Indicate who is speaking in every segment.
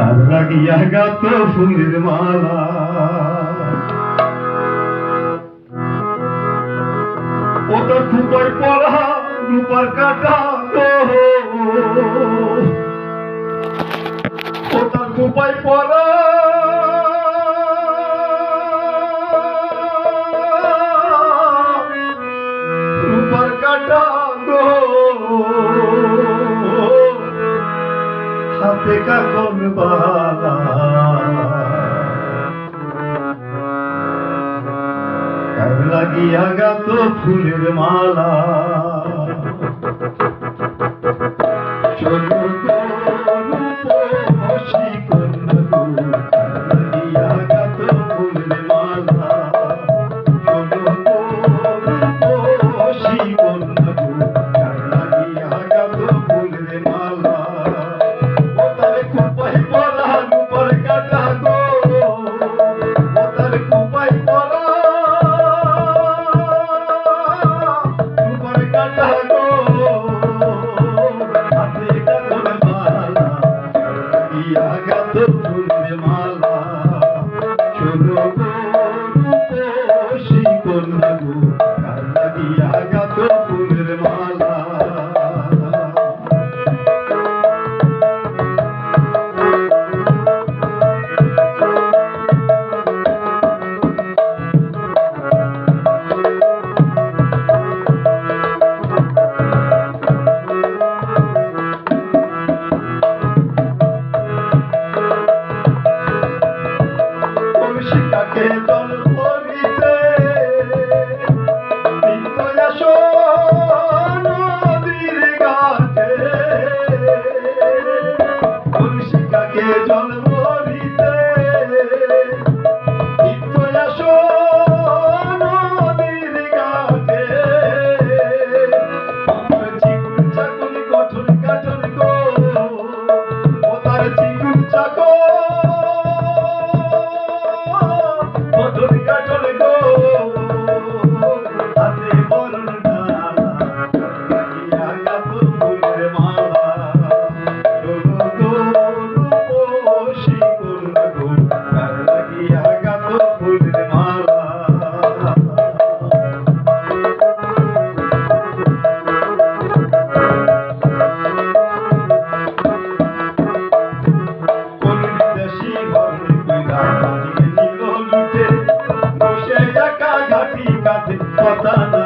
Speaker 1: তার লাগিয়া গাতে ফুলের মালা। ও তোর খুবই পড়া রূপার কাটা, ও তার খুবই পড়া কাকন বালা লাগিয়া গাত ফুলের মালা Thank you. তাকে জল ভরিতে Pode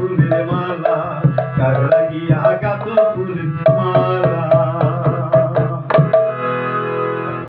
Speaker 1: मेरे